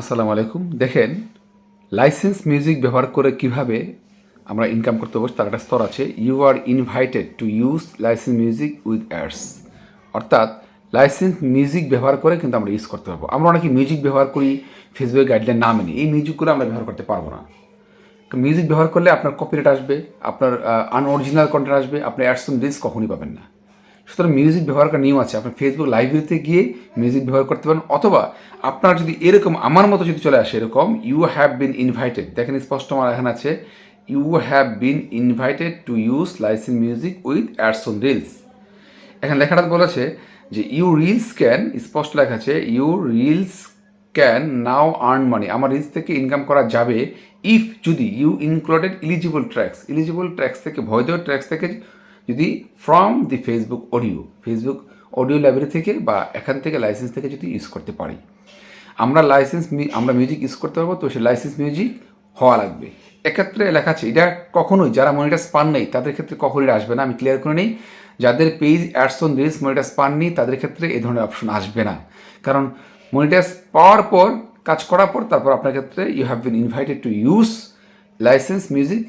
আসসালামু আলাইকুম। দেখেন লাইসেন্স মিউজিক ব্যবহার করে কীভাবে আমরা ইনকাম করতে পারব, তার একটা স্তর আছে। You are invited to use license music with ads অর্থাৎ লাইসেন্স মিউজিক ব্যবহার করে কিন্তু আমরা ইউজ করতে পারব। আমরা অনেকে মিউজিক ব্যবহার করি ফেসবুক গাইডলাইন না মেনে। এই মিউজিকগুলো আমরা ব্যবহার করতে পারব না। মিউজিক ব্যবহার করলে আপনার কপিরাইট আসবে, আপনার আনঅরিজিনাল কন্টেন্ট আসবে, আপনি অ্যাডসন রিলস কখনই পাবেন না। সুতরাং মিউজিক ব্যবহার করার নিয়ম আছে। আপনি ফেসবুক লাইব্রেরিতে গিয়ে মিউজিক ব্যবহার করতে পারেন, অথবা আপনার যদি এরকম আমার মতো যদি চলে আসে এরকম ইউ হ্যাভ বিন ইনভাইটেড দেখেন স্পষ্ট আমার এখানে আছে you have been invited to use license music with ads on reels এখানে লেখাটা বলেছে যে ইউ রিলস ক্যান স্পষ্ট লেখা আছে you reels can now earn money আমার রিলস থেকে ইনকাম করা যাবে ইফ যদি you included eligible tracks eligible tracks থেকে, বৈধ ট্র্যাক্স থেকে যদি from the Facebook audio Facebook audio library থেকে বা এখান থেকে লাইসেন্স থেকে যদি ইউজ করতে পারি। আমরা লাইসেন্স আমরা মিউজিক ইউজ করতে পারব, তো সেই লাইসেন্স মিউজিক হওয়া লাগবে। এক্ষেত্রে লেখা আছে, এটা কখনোই, যারা মনিটাস পান নেই, তাদের ক্ষেত্রে কখনোই আসবে না, আমি ক্লিয়ার করে নিই। যাদের পেজ অ্যাডস অন মনিটাস পাননি তাদের ক্ষেত্রে এই ধরনের অপশন আসবে না। কারণ মনিটাস পাওয়ার পর, কাজ করার পর, তারপর আপনার ক্ষেত্রে you have been invited to use license music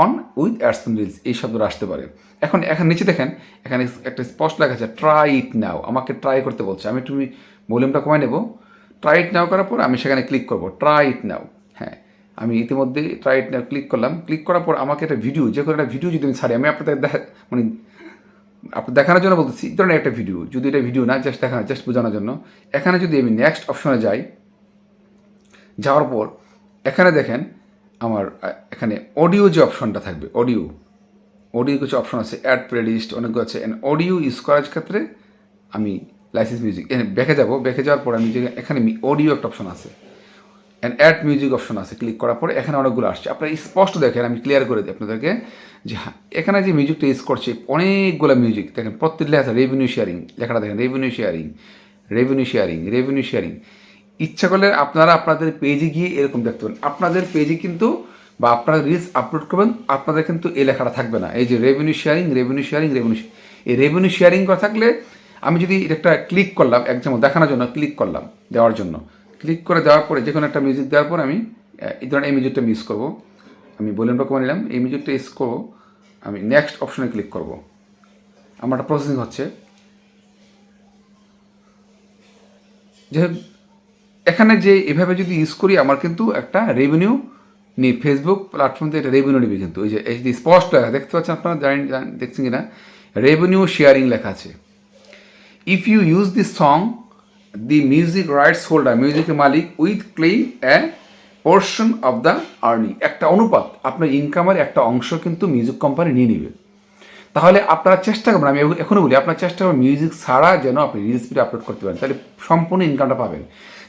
on with ads on reels এই শব্দটা আসতে পারে। এখন এখন নিচে দেখেন, এখানে একটা স্পষ্ট লেখা আছে ট্রাই ইট নাও আমাকে ট্রাই করতে বলছে। আমি তুমি ভলিউমটা কমাই নেব। ট্রাই ইট নাও করার পর আমি সেখানে ক্লিক করব। ট্রাই ইট নাও হ্যাঁ আমি ইতিমধ্যে ট্রাই ইট নাও ক্লিক করলাম। ক্লিক করার পর আমাকে একটা ভিডিও যে কোনো একটা ভিডিও যদি আমি ছাড়ি, আমি আপনাদের দেখা মানে আপনার দেখানোর জন্য বলতেছি ধরনের একটা ভিডিও যদি এটা ভিডিও না জাস্ট দেখানো জাস্ট বোঝানোর জন্য। এখানে যদি আমি নেক্সট অপশনে যাই, যাওয়ার পর, এখানে দেখেন আমার এখানে অডিও যে অপশনটা থাকবে অডিও অডিও কিছু অপশন আছে অ্যাড প্লেলিস্ট অনেকগুলো আছে অ্যান্ড অডিও ইউজ করার ক্ষেত্রে আমি লাইসেন্স মিউজিক বেঁকে যাব বেঁকে যাওয়ার পর আমি যে এখানে অডিও একটা অপশন আছে অ্যান্ড অ্যাড মিউজিক অপশন আছে ক্লিক করার পরে এখানে অনেকগুলো আসছে। আপনারা স্পষ্ট দেখেন, আমি ক্লিয়ার করে দিই আপনাদেরকে, যে হ্যাঁ এখানে যে মিউজিকটা ইউজ করছে, অনেকগুলো মিউজিক দেখেন প্রত্যেকটা আছে রেভিনিউ শেয়ারিং লেখাটা দেখেন revenue sharing revenue sharing revenue sharing ইচ্ছা করলে আপনারা আপনাদের পেজে গিয়ে এরকম দেখতে পারেন। আপনাদের পেজে কিন্তু বা আপনারা রিলস আপলোড করবেন, আপনাদের কিন্তু এই লেখাটা থাকবে না। এই যে revenue sharing revenue sharing revenue এই রেভিনিউ শেয়ারিং করা থাকলে আমি যদি একটা ক্লিক করলাম একদম দেখানোর জন্য ক্লিক করলাম, দেওয়ার জন্য। ক্লিক করে দেওয়ার পরে যে কোনো একটা মিউজিক দেওয়ার পর আমি এই ধরনের এই মিউজিকটা ইউজ করব। আমি বলিউমটা কমে নিলাম, এই মিউজিকটা ইউজ করব, আমি নেক্সট অপশনে ক্লিক করব। আমার একটা প্রসেসিং হচ্ছে। যে এখানে যে এভাবে যদি ইউজ করি, আমার কিন্তু একটা রেভিনিউ নিয়ে ফেসবুক প্ল্যাটফর্ম থেকে একটা রেভিনিউ নেবে কিন্তু। ওই যে এই যে স্পষ্ট, দেখতে পাচ্ছেন আপনারা, জানেন দেখছেন কিনা? রেভিনিউ শেয়ারিং লেখা আছে। If you use this song the music rights holder মিউজিকের মালিক with claim a portion of the earning একটা অনুপাত, আপনার ইনকামের একটা অংশ কিন্তু মিউজিক কোম্পানি নিয়ে নেবে। তাহলে আপনারা চেষ্টা করবেন, আমি এখনও বলি, আপনার চেষ্টা করবেন মিউজিক ছাড়া যেন আপনি রিলস ভিডিও আপলোড করতে পারেন। তাহলে সম্পূর্ণ ইনকামটা পাবেন।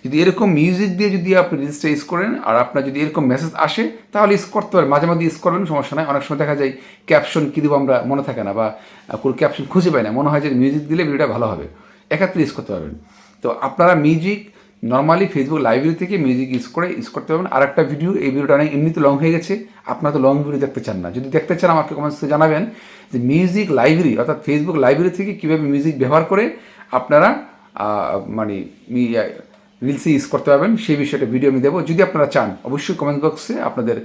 যদি এরকম মিউজিক দিয়ে যদি আপনি রিলসটা ইউজ করেন, আর আপনার যদি এরকম মেসেজ আসে, তাহলে ইউজ করতে পারেন। মাঝে মাঝে ইউজ করবেন সমস্যা নাই। অনেক সময় দেখা যায় ক্যাপশন কী দেবো আমরা মনে থাকে না, বা কোনো ক্যাপশন খুঁজে পাই না। মনে হয় যে মিউজিক দিলে ভিডিওটা ভালো হবে। একাত্রে ইউজ করতে পারবেন। তো আপনারা মিউজিক নর্মালি ফেসবুক লাইব্রেরি থেকে মিউজিক ইউজ করে ইউজ করতে পারবেন। আর একটা ভিডিও এই ভিডিওটা অনেক এমনিতে লং হয়ে গেছে। আপনারা তো লং ভিডিও দেখতে চান না। যদি দেখতে চান, আমাকে কমেন্টসে জানাবেন যে মিউজিক লাইব্রেরি অর্থাৎ ফেসবুক লাইব্রেরি থেকে কীভাবে মিউজিক ব্যবহার করে আপনারা মানে রিলসে ইউজ করতে পারবেন, সেই বিষয়টা ভিডিও আমি দেবো। যদি আপনারা চান, অবশ্যই কমেন্ট বক্সে আপনাদের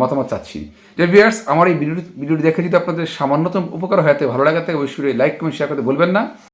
মতামত চাচ্ছি। যে ভিউয়ার্স আমার এই ভিডিওটি ভিডিওটি দেখে যদি আপনাদের সামান্যতম উপকার হয়ে ভালো লাগাতে অবশ্যই লাইক কমেন্ট শেয়ার করতে বলবেন না।